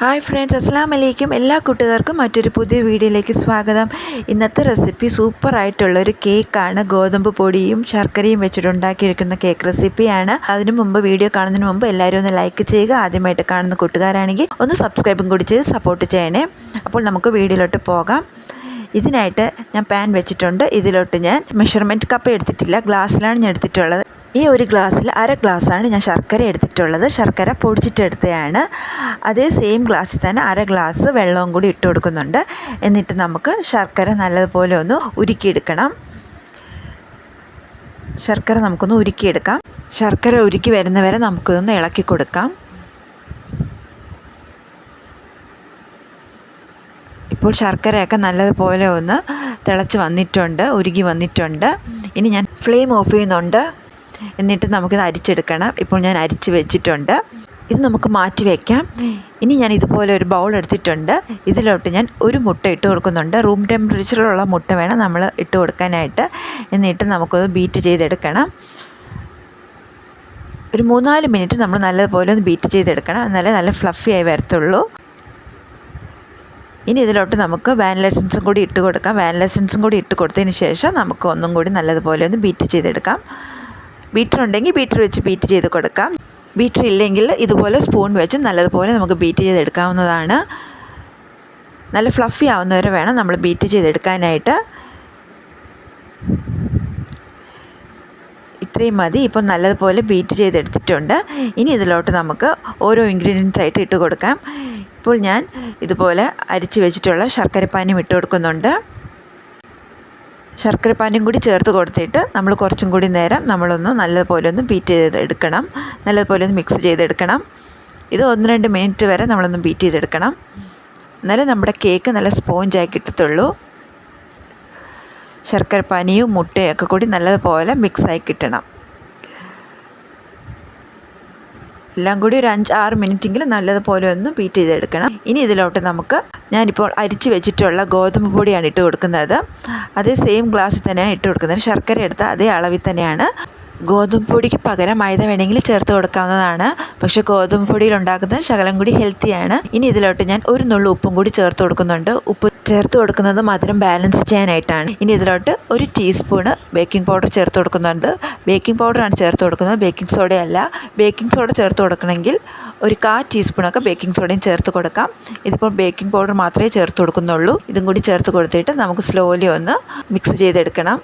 Hi friends അസ്സാം വലൈക്കും എല്ലാ കൂട്ടുകാർക്കും മറ്റൊരു പുതിയ വീഡിയോയിലേക്ക് സ്വാഗതം. ഇന്നത്തെ റെസിപ്പി സൂപ്പറായിട്ടുള്ള ഒരു കേക്കാണ് ഗോതമ്പ് പൊടിയും ശർക്കരയും വെച്ചിട്ട് ഉണ്ടാക്കിയിരിക്കുന്ന കേക്ക് റെസിപ്പിയാണ് അതിനു മുമ്പ് വീഡിയോ കാണുന്നതിന് മുമ്പ് എല്ലാവരും ഒന്ന് ലൈക്ക് ചെയ്യുക. ആദ്യമായിട്ട് കാണുന്ന കൂട്ടുകാരാണെങ്കിൽ ഒന്ന് സബ്സ്ക്രൈബും കൂടി ചെയ്ത് സപ്പോർട്ട് ചെയ്യണേ. അപ്പോൾ നമുക്ക് വീഡിയോയിലോട്ട് പോകാം. ഇതിനായിട്ട് ഞാൻ പാൻ വെച്ചിട്ടുണ്ട്. ഇതിലോട്ട് ഞാൻ മെഷർമെന്റ് കപ്പ് എടുത്തിട്ടില്ല. ഗ്ലാസ്സിലാണ് ഞാൻ എടുത്തിട്ടുള്ളത്. ഈ ഒരു ഗ്ലാസ്സിൽ അര ഗ്ലാസ്സാണ് ഞാൻ ശർക്കര എടുത്തിട്ടുള്ളത്. ശർക്കര പൊടിച്ചിട്ടെടുത്തതാണ് അതേ സെയിം ഗ്ലാസ്സിൽ തന്നെ അര ഗ്ലാസ് വെള്ളവും കൂടി ഇട്ട് കൊടുക്കുന്നുണ്ട്. എന്നിട്ട് നമുക്ക് ശർക്കര നല്ലതുപോലെ ഒന്ന് ഉരുക്കിയെടുക്കണം. ശർക്കര നമുക്കൊന്ന് ഉരുക്കിയെടുക്കാം. ശർക്കര ഉരുക്കി വരുന്നവരെ നമുക്കിതൊന്ന് ഇളക്കി കൊടുക്കാം. ഇപ്പോൾ ശർക്കരയൊക്കെ നല്ലതുപോലെ ഒന്ന് തിളച്ച് വന്നിട്ടുണ്ട് ഉരുകി വന്നിട്ടുണ്ട്. ഇനി ഞാൻ ഫ്ലെയിം ഓഫ് ചെയ്യുന്നുണ്ട്. എന്നിട്ട് നമുക്കിത് അരിച്ചെടുക്കണം. ഇപ്പോൾ ഞാൻ അരിച്ച് വെച്ചിട്ടുണ്ട്. ഇത് നമുക്ക് മാറ്റി വയ്ക്കാം ഇനി ഞാൻ ഇതുപോലെ ഒരു ബൗൾ എടുത്തിട്ടുണ്ട്. ഇതിലോട്ട് ഞാൻ ഒരു മുട്ട ഇട്ട് കൊടുക്കുന്നുണ്ട്. റൂം ടെമ്പറേച്ചറിലുള്ള മുട്ട വേണം നമ്മൾ ഇട്ട് കൊടുക്കാനായിട്ട്. എന്നിട്ട് നമുക്കത് ബീറ്റ് ചെയ്തെടുക്കണം. ഒരു മൂന്നാൽ മിനിറ്റ് നമ്മൾ നല്ലതുപോലെ ഒന്ന് ബീറ്റ് ചെയ്തെടുക്കണം. എന്നാലേ നല്ല ഫ്ലഫി ആയി വരത്തുള്ളൂ. ഇനി ഇതിലോട്ട് നമുക്ക് വാനില എസൻസും കൂടി ഇട്ട് കൊടുക്കാം. വാനില എസൻസും കൂടി ഇട്ട് കൊടുത്തതിന് ശേഷം നമുക്ക് ഒന്നും കൂടി നല്ലതുപോലെ ഒന്ന് ബീറ്റ് ചെയ്തെടുക്കാം. ബീറ്റർ ഉണ്ടെങ്കിൽ ബീറ്റർ വെച്ച് ബീറ്റ് ചെയ്ത് കൊടുക്കാം. ബീറ്റർ ഇല്ലെങ്കിൽ ഇതുപോലെ സ്പൂൺ വെച്ച് നല്ലതുപോലെ നമുക്ക് ബീറ്റ് ചെയ്തെടുക്കാവുന്നതാണ്. നല്ല ഫ്ലഫി ആവുന്നവരെ വേണം നമ്മൾ ബീറ്റ് ചെയ്തെടുക്കാനായിട്ട്. ഇത്രയും മതി. ഇപ്പം നല്ലതുപോലെ ബീറ്റ് ചെയ്തെടുത്തിട്ടുണ്ട്. ഇനി ഇതിലോട്ട് നമുക്ക് ഓരോ ഇൻഗ്രീഡിയൻസ് ആയിട്ട് ഇട്ട് കൊടുക്കാം. ഇപ്പോൾ ഞാൻ ഇതുപോലെ അരിച്ച് വെച്ചിട്ടുള്ള ശർക്കരപ്പാനിയും ഇട്ട് കൊടുക്കുന്നുണ്ട്. ശർക്കരപ്പാനിയും കൂടി ചേർത്ത് കൊടുത്തിട്ട് നമ്മൾ കുറച്ചും കൂടി നേരം നമ്മളൊന്ന് നല്ലതുപോലെ ഒന്ന് ബീറ്റ് ചെയ്ത് എടുക്കണം നല്ലതുപോലെ ഒന്ന് മിക്സ് ചെയ്തെടുക്കണം. ഇത് ഒന്ന് രണ്ട് മിനിറ്റ് വരെ നമ്മളൊന്ന് ബീറ്റ് ചെയ്തെടുക്കണം. എന്നാലേ നമ്മുടെ കേക്ക് നല്ല സ്പോഞ്ചായി കിട്ടത്തുള്ളൂ. ശർക്കരപ്പാനിയും ഒക്കെ കൂടി നല്ലതുപോലെ മിക്സായി കിട്ടണം. എല്ലാം കൂടി ഒരു അഞ്ച് ആറ് മിനിറ്റെങ്കിലും നല്ലതുപോലെ ഒന്ന് ബീറ്റ് ചെയ്തെടുക്കണം. ഇനി ഇതിലോട്ട് നമുക്ക് ഞാനിപ്പോൾ അരിച്ച് വെച്ചിട്ടുള്ള ഗോതമ്പ് പൊടിയാണ് ഇട്ട് കൊടുക്കുന്നത്. അതേ സെയിം ഗ്ലാസ്സിൽ തന്നെയാണ് ഇട്ട് കൊടുക്കുന്നത്. ശർക്കര എടുത്ത അതേ അളവിൽ തന്നെയാണ് ഗോതമ്പ് പൊടിക്ക് പകരം മൈദ വേണമെങ്കിൽ ചേർത്ത് കൊടുക്കാവുന്നതാണ്. പക്ഷേ ഗോതമ്പ് പൊടിയിൽ ഉണ്ടാക്കുന്നത് ശകലം കൂടി ഹെൽത്തിയാണ് ഇനി ഇതിലോട്ട് ഞാൻ ഒരു നുള്ളു ഉപ്പും കൂടി ചേർത്ത് കൊടുക്കുന്നുണ്ട്. ഉപ്പ് ചേർത്ത് കൊടുക്കുന്നത് മധുരം ബാലൻസ് ചെയ്യാനായിട്ടാണ്. ഇനി ഇതിലോട്ട് ഒരു ടീസ്പൂണ് ബേക്കിംഗ് പൗഡർ ചേർത്ത് കൊടുക്കുന്നുണ്ട്. ബേക്കിംഗ് പൗഡറാണ് ചേർത്ത് കൊടുക്കുന്നത്. ബേക്കിംഗ് സോഡയല്ല ബേക്കിംഗ് സോഡ ചേർത്ത് കൊടുക്കണമെങ്കിൽ ഒരു കാ ടീസ്പൂണൊക്കെ ബേക്കിംഗ് സോഡയും ചേർത്ത് കൊടുക്കാം. ഇതിപ്പോൾ ബേക്കിംഗ് പൗഡർ മാത്രമേ ചേർത്ത് കൊടുക്കുന്നുള്ളൂ. ഇതും കൂടി ചേർത്ത് കൊടുത്തിട്ട് നമുക്ക് സ്ലോലി ഒന്ന് മിക്സ് ചെയ്തെടുക്കണം.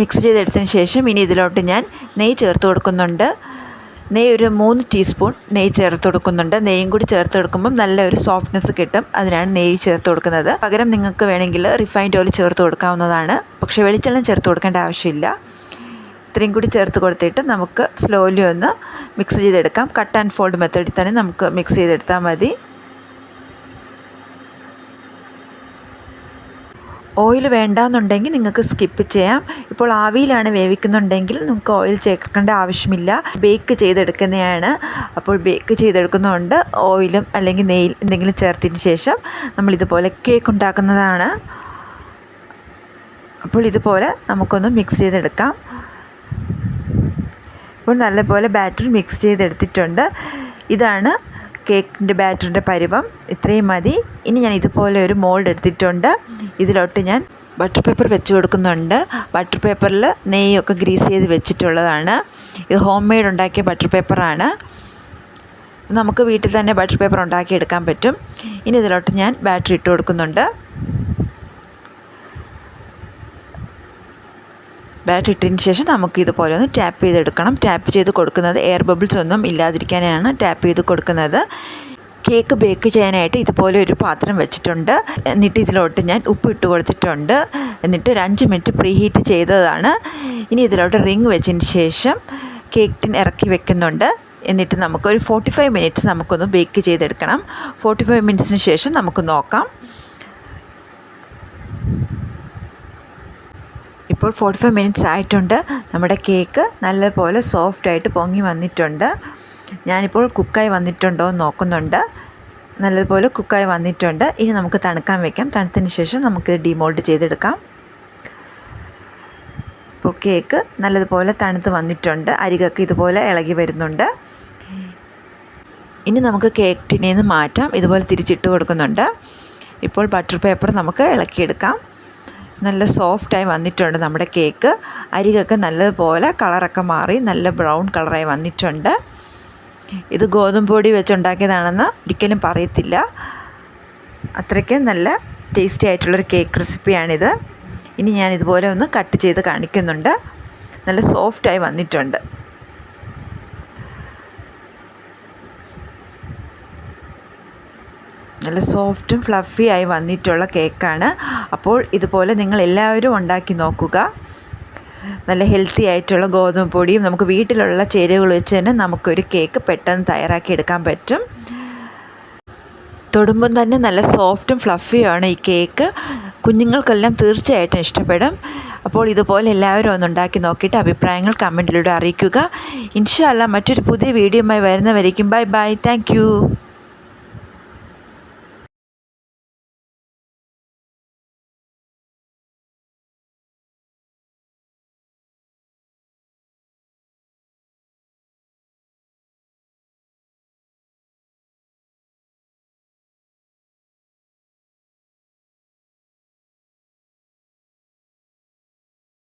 മിക്സ് ചെയ്തെടുത്തതിന് ശേഷം ഇനി ഇതിലോട്ട് ഞാൻ നെയ്യ് ചേർത്ത് കൊടുക്കുന്നുണ്ട്. നെയ്യ് ഒരു മൂന്ന് ടീസ്പൂൺ നെയ്യ് ചേർത്ത് കൊടുക്കുന്നുണ്ട്. നെയ്യും കൂടി ചേർത്ത് കൊടുക്കുമ്പം നല്ല ഒരു സോഫ്റ്റ്നെസ് കിട്ടും. അതിനാണ് നെയ്യ് ചേർത്ത് കൊടുക്കുന്നത്. പകരം നിങ്ങൾക്ക് വേണമെങ്കിൽ റിഫൈൻഡ് ഓയിൽ ചേർത്ത് കൊടുക്കാവുന്നതാണ്. പക്ഷേ വെളിച്ചെണ്ണ ചേർത്ത് കൊടുക്കേണ്ട ആവശ്യമില്ല. ഇത്രയും കൂടി ചേർത്ത് കൊടുത്തിട്ട് നമുക്ക് സ്ലോലി ഒന്ന് മിക്സ് ചെയ്തെടുക്കാം. കട്ട് ആൻഡ് ഫോൾഡ് മെത്തേഡിൽ തന്നെ നമുക്ക് മിക്സ് ചെയ്തെടുത്താൽ മതി. ഓയിൽ വേണ്ടാന്നുണ്ടെങ്കിൽ നിങ്ങൾക്ക് സ്കിപ്പ് ചെയ്യാം. ഇപ്പോൾ ആവിയിലാണ് വേവിക്കുന്നുണ്ടെങ്കിൽ നമുക്ക് ഓയിൽ ചേർക്കേണ്ട ആവശ്യമില്ല. ബേക്ക് ചെയ്തെടുക്കുന്നതാണ്. അപ്പോൾ ബേക്ക് ചെയ്തെടുക്കുന്നതുകൊണ്ട് ഓയിലും അല്ലെങ്കിൽ നെയ്യിൽ എന്തെങ്കിലും ചേർത്തതിന് ശേഷം നമ്മളിതുപോലെ കേക്ക് ഉണ്ടാക്കുന്നതാണ്. അപ്പോൾ ഇതുപോലെ നമുക്കൊന്ന് മിക്സ് ചെയ്തെടുക്കാം. ഇപ്പോൾ നല്ലപോലെ ബാറ്റർ മിക്സ് ചെയ്തെടുത്തിട്ടുണ്ട്. ഇതാണ് കേക്കിന്റെ ബാറ്ററിന്റെ പരുവം ഇത്രയും മതി. ഇനി ഞാൻ ഇതുപോലെ ഒരു മോൾഡ് എടുത്തിട്ടുണ്ട്. ഇതിലോട്ട് ഞാൻ ബട്ടർ പേപ്പർ വെച്ച് കൊടുക്കുന്നുണ്ട്. ബട്ടർ പേപ്പറിൽ നെയ്യൊക്കെ ഗ്രീസ് ചെയ്ത് വെച്ചിട്ടുള്ളതാണ്. ഇത് ഹോം മെയ്ഡ് ഉണ്ടാക്കിയ ബട്ടർ പേപ്പറാണ് നമുക്ക് വീട്ടിൽ തന്നെ ബട്ടർ പേപ്പർ ഉണ്ടാക്കിയെടുക്കാൻ പറ്റും. ഇനി ഇതിലോട്ട് ഞാൻ ബാറ്ററി ഇട്ട് കൊടുക്കുന്നുണ്ട്. ബാറ്ററി ഇട്ടതിന് ശേഷം നമുക്ക് ഇതുപോലെ ഒന്ന് ടാപ്പ് ചെയ്തെടുക്കണം. ടാപ്പ് ചെയ്ത് കൊടുക്കുന്നത് എയർ ബബിൾസ് ഒന്നും ഇല്ലാതിരിക്കാനാണ് ടാപ്പ് ചെയ്ത് കൊടുക്കുന്നത്. കേക്ക് ബേക്ക് ചെയ്യാനായിട്ട് ഇതുപോലെ ഒരു പാത്രം വെച്ചിട്ടുണ്ട്. എന്നിട്ട് ഇതിലോട്ട് ഞാൻ ഉപ്പ് ഇട്ട് കൊടുത്തിട്ടുണ്ട്. എന്നിട്ട് ഒരു അഞ്ച് മിനിറ്റ് പ്രീ ഹീറ്റ് ചെയ്തതാണ്. ഇനി ഇതിലോട്ട് റിങ് വെച്ചതിന് ശേഷം കേക്ക് ടിൻ ഇറക്കി വെക്കുന്നുണ്ട്. എന്നിട്ട് നമുക്കൊരു ഫോർട്ടി ഫൈവ് മിനിറ്റ്സ് നമുക്കൊന്ന് ബേക്ക് ചെയ്തെടുക്കണം. ഫോർട്ടി ഫൈവ് മിനിറ്റ്സിന് ശേഷം നമുക്ക് നോക്കാം. ഇപ്പോൾ ഫോർട്ടി ഫൈവ് മിനിറ്റ്സ് ആയിട്ടുണ്ട്. നമ്മുടെ കേക്ക് നല്ലപോലെ സോഫ്റ്റായിട്ട് പൊങ്ങി വന്നിട്ടുണ്ട്. ഞാനിപ്പോൾ കുക്കായി വന്നിട്ടുണ്ടോ എന്ന് നോക്കുന്നുണ്ട്. നല്ലതുപോലെ കുക്കായി വന്നിട്ടുണ്ട്. ഇനി നമുക്ക് തണുക്കാൻ വെക്കാം. തണുത്തതിന് ശേഷം നമുക്ക് ഡിമോൾഡ് ചെയ്തെടുക്കാം. ഇപ്പോൾ കേക്ക് നല്ലതുപോലെ തണുത്ത് വന്നിട്ടുണ്ട്. അരികൊക്കെ ഇതുപോലെ ഇളകി വരുന്നുണ്ട്. ഇനി നമുക്ക് കേക്ക് ടിന്നിൽ നിന്ന് മാറ്റാം. ഇതുപോലെ തിരിച്ചിട്ട് കൊടുക്കുന്നുണ്ട്. ഇപ്പോൾ ബട്ടർ പേപ്പർ നമുക്ക് ഇളക്കിയെടുക്കാം. നല്ല സോഫ്റ്റായി വന്നിട്ടുണ്ട് നമ്മുടെ കേക്ക് അരികൊക്കെ നല്ലതുപോലെ കളറൊക്കെ മാറി നല്ല ബ്രൗൺ കളറായി വന്നിട്ടുണ്ട്. ഇത് ഗോതമ്പ് പൊടി വെച്ചുണ്ടാക്കിയതാണെന്ന് ഒരിക്കലും പറയത്തില്ല. അത്രയ്ക്ക് നല്ല ടേസ്റ്റി ആയിട്ടുള്ളൊരു കേക്ക് റെസിപ്പിയാണിത് ഇനി ഞാൻ ഇതുപോലെ ഒന്ന് കട്ട് ചെയ്ത് കാണിക്കുന്നുണ്ട്. നല്ല സോഫ്റ്റായി വന്നിട്ടുണ്ട്. നല്ല സോഫ്റ്റും ഫ്ലഫി ആയി വന്നിട്ടുള്ള കേക്കാണ്. അപ്പോൾ ഇതുപോലെ നിങ്ങൾ എല്ലാവരും ഉണ്ടാക്കി നോക്കുക. നല്ല ഹെൽത്തി ആയിട്ടുള്ള ഗോതമ്പ് പൊടിയും നമുക്ക് വീട്ടിലുള്ള ചേരുവകൾ വെച്ച് തന്നെ നമുക്കൊരു കേക്ക് പെട്ടെന്ന് തയ്യാറാക്കി എടുക്കാൻ പറ്റും. തൊടുമ്പം തന്നെ നല്ല സോഫ്റ്റും ഫ്ലഫിയുമാണ് ഈ കേക്ക്. കുഞ്ഞുങ്ങൾക്കെല്ലാം തീർച്ചയായിട്ടും ഇഷ്ടപ്പെടും. അപ്പോൾ ഇതുപോലെ എല്ലാവരും ഒന്ന് ഉണ്ടാക്കി നോക്കിയിട്ട് അഭിപ്രായങ്ങൾ കമന്റിലൂടെ അറിയിക്കുക. ഇൻഷല്ല മറ്റൊരു പുതിയ വീഡിയോയുമായി വരുന്നവരേക്കും ബൈ ബൈ. താങ്ക്